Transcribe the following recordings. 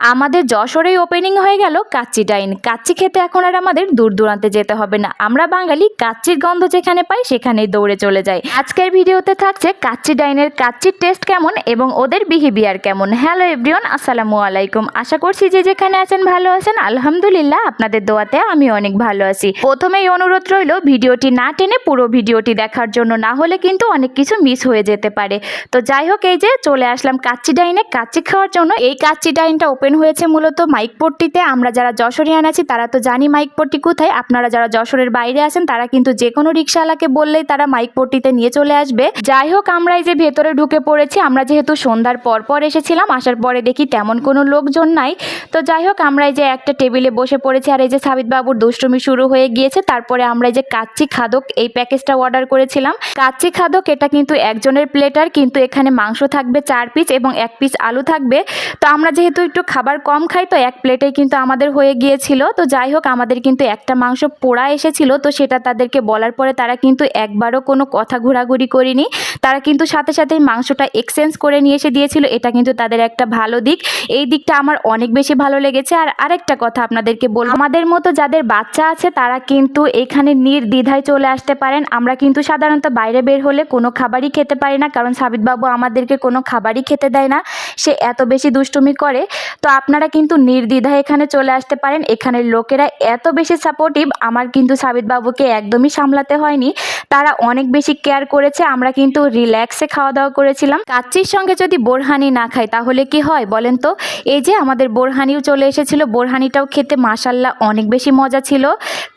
আমাদের যশোরেই ওপেনিং হয়ে গেল কাচ্চি ডাইন। কাচ্চি খেতে এখন আর আমাদের দূর দূরান্তে যেতে হবে না। আমরা বাঙালি, কাচ্চির গন্ধ যেখানে পাই সেখানেই দৌড়ে চলে যাই। আজকের ভিডিওতে থাকছে কাচ্চি ডাইনের কাচ্চির টেস্ট কেমন এবং ওদের বিহেভিয়ার কেমন। হ্যালো এভরিওয়ান আসসালামু আলাইকুম। আশা করছি যে যেখানে আছেন ভালো আছেন। আলহামদুলিল্লাহ, আপনাদের দোয়াতে আমি অনেক ভালো আছি। প্রথমেই অনুরোধ রইল, ভিডিওটি না টেনে পুরো ভিডিওটি দেখার জন্য না হলে কিন্তু অনেক কিছু মিস হয়ে যেতে পারে। তো যাই হোক, এই যে চলে আসলাম কাচ্চি ডাইনে। কাচ্চি খাওয়ার জন্য এই কাচ্চি ডাইনটা ওপেন হয়েছে মূলত মাইকপট্টিতে আমরা যারা যশোরিয়ান আছি, তারা তো জানি মাইকপট্টি কোথায়। আপনারা যারা যশোরের বাইরে আছেন, তারা কিন্তু যে কোনো রিক্সাওয়ালাকে বললেই তারা মাইকপট্টিতে নিয়ে চলে আসবে। যাই হোক, আমরা এই যে ভেতরে ঢুকে পড়েছি, আমরা যেহেতু সন্ধ্যার পর পর এসেছিলাম, আসার পরে দেখি তেমন কোনো লোকজন নাই। তো যাই হোক, আমরা এই যে একটা টেবিলে বসে পড়েছি, আর এই যে সাবিত বাবুর দুষ্টুমি শুরু হয়ে গিয়েছে। তারপরে আমরা এই যে কাচ্চি খাদক এই প্যাকেজটা অর্ডার করেছিলাম। কাচ্চি খাদক, এটা কিন্তু একজনের প্লেটার কিন্তু এখানে মাংস থাকবে চার পিস এবং এক পিস আলু থাকবে। তো আমরা যেহেতু একটু খাবার কম খাই তো এক প্লেটে কিন্তু আমাদের হয়ে গিয়েছিল। তো যাই হোক, আমাদের কিন্তু একটা মাংস পোড়া এসেছিল। তো সেটা তাদেরকে বলার পরে তারা কিন্তু একবারও কোনো কথা ঘোরাঘুরি করিনি। তারা কিন্তু সাথে সাথেই মাংসটা এক্সচেঞ্জ করে নিয়ে এসে দিয়েছিল। এটা কিন্তু তাদের একটা ভালো দিক। এই দিকটা আমার অনেক বেশি ভালো লেগেছে। আর আরেকটা কথা আপনাদেরকে বল আমাদের মতো যাদের বাচ্চা আছে তারা কিন্তু এখানে নির্দ্বিধায় চলে আসতে পারেন। আমরা কিন্তু সাধারণত বাইরে বের হলে কোনো খাবারই খেতে পারি না। কারণ সাবিতবাবু আমাদেরকে কোনো খাবারই খেতে দেয় না। সে এত বেশি দুষ্টুমি করে। তো আপনারা কিন্তু নির্দ্বিধায় এখানে চলে আসতে পারেন। এখানের লোকেরা এত বেশি সাপোর্টিভ আমার কিন্তু সাবিতবাবুকে একদমই সামলাতে হয়নি। তারা অনেক বেশি কেয়ার করেছে, আমরা কিন্তু রিল্যাক্সে খাওয়া দাওয়া করেছিলাম। কাচ্চির সঙ্গে যদি বোরহানি না খাই, তাহলে কি হয় বলেন তো? এই যে আমাদের বোরহানিও চলে এসেছিল, বোরহানিটাও খেতে মাসাল্লাহ অনেক বেশি মজা ছিল।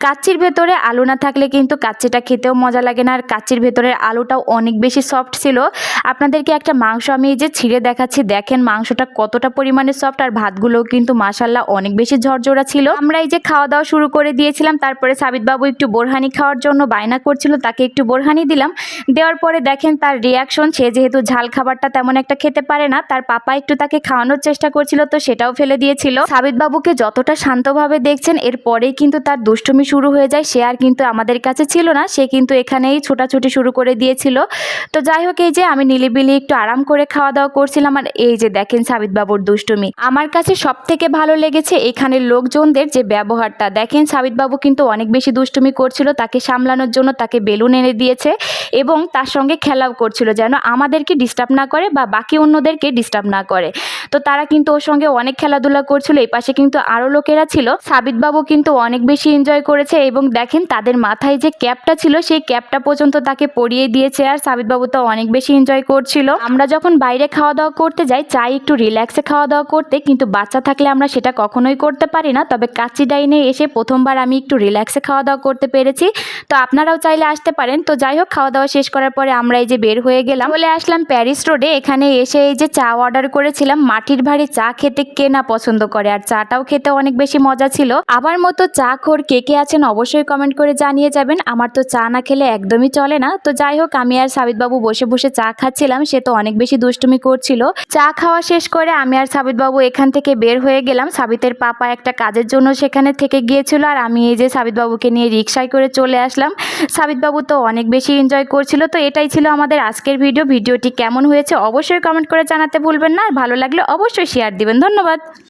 কাচ্চির ভেতরে আলু না থাকলে কিন্তু কাচ্চিটা খেতেও মজা লাগে না, আর কাচ্চির ভেতরের আলুটাও অনেক বেশি সফট ছিল। আপনাদেরকে একটা মাংস আমি এই যে ছিঁড়ে দেখাচ্ছি, দেখেন মাংসটা কতটা পরিমাণে সফট আর ভাতগুলোও কিন্তু মাসাল্লাহ অনেক বেশি ঝরঝরা ছিল। আমরা এই যে খাওয়া দাওয়া শুরু করে দিয়েছিলাম, তারপরে সাবিতবাবু একটু বোরহানি খাওয়ার জন্য বায়না করছিল, তাকে একটু বোরহানি দিলাম। দেওয়ার পরে দেখেন তার রিয়াকশন সে যেহেতু ঝাল খাবারটা তেমন একটা খেতে পারে না, তার পাপা একটু তাকে খাওয়ানোর চেষ্টা করছিল, তো সেটাও ফেলে দিয়েছিল। সাবিতবাবুকে যতটা শান্তভাবে দেখছেন এরপরেই কিন্তু তার দুষ্টুমি শুরু হয়ে যায়। সে আর কিন্তু আমাদের কাছে ছিল না, সে কিন্তু এখানেই ছোটাছুটি শুরু করে দিয়েছিল। তো যাই হোক, এই যে আমি নিলিবিলি একটু আরাম করে খাওয়া দাওয়া করছিলাম, আর এই যে দেখেন সাবিত বাবুর দুষ্টুমি। আমার কাছে সব থেকে ভালো লেগেছে এখানের লোকজনদের যে ব্যবহারটা। দেখেন সাবিতবাবু কিন্তু অনেক বেশি দুষ্টুমি করছিল, তাকে সামলানোর জন্য তাকে বেলুন এনে দিয়েছে এবং তার সঙ্গে খেলাও করছিল যেন আমাদেরকে ডিস্টার্ব না করে বা বাকি অন্যদেরকে ডিস্টার্ব না করে। তো তারা কিন্তু ওর সঙ্গে অনেক খেলাধুলা করছিল, এই পাশে কিন্তু আরও লোকেরা ছিল। সাবিতবাবু কিন্তু অনেক বেশি এনজয় করেছে এবং দেখেন তাদের মাথায় যে ক্যাপটা ছিল, সেই ক্যাপটা পর্যন্ত তাকে পরিয়ে দিয়েছে আর সাবিতবাবু তো অনেক বেশি এনজয় করছিল। আমরা যখন বাইরে খাওয়া দাওয়া করতে যাই, চাই একটু রিল্যাক্সে খাওয়া দাওয়া করতে, কিন্তু বাচ্চা থাকলে আমরা সেটা কখনোই করতে পারি না। তবে কাচ্চি ডাইনে এসে প্রথমবার আমি একটু রিল্যাক্সে খাওয়া দাওয়া করতে পেরেছি। তো আপনারাও চাইলে আসতে পারেন। তো যাই হোক খাওয়া দাওয়া শেষ করার পরে আমরা এই যে বের হয়ে গেলাম। বলে আসলাম প্যারিস রোডে। এখানে এসে এই যে চা অর্ডার করেছিলাম মাটির ভারী চা খেতে কে না পছন্দ করে? আর চাটাও খেতে অনেক বেশি মজা ছিল। আমার মতো চা খোর কে কে আছেন অবশ্যই কমেন্ট করে জানিয়ে যাবেন। আমার তো চা না খেলে একদমই চলে না। তো যাই হোক, আমি আর সাবিতবাবু বসে বসে চা খাচ্ছিলাম। সে তো অনেক বেশি দুষ্টুমি করছিল। চা খাওয়া শেষ করে আমি আর সাবিতবাবু এখান থেকে বের হয়ে গেলাম। সাবিতের পাপা একটা কাজের জন্য সেখানে থেকে গিয়েছিল আর আমি এই যে সাবিতবাবুকে নিয়ে রিক্সায় করে চলে আসলাম। সাবিতবাবু তো অনেক বেশি এনজয় করছিল। তো এটাই ছিল আমাদের আজকের ভিডিও ভিডিওটি কেমন হয়েছে অবশ্যই কমেন্ট করে জানাতে ভুলবেন না। আর ভালো লাগলে অবশ্যই শেয়ার দিবেন। ধন্যবাদ।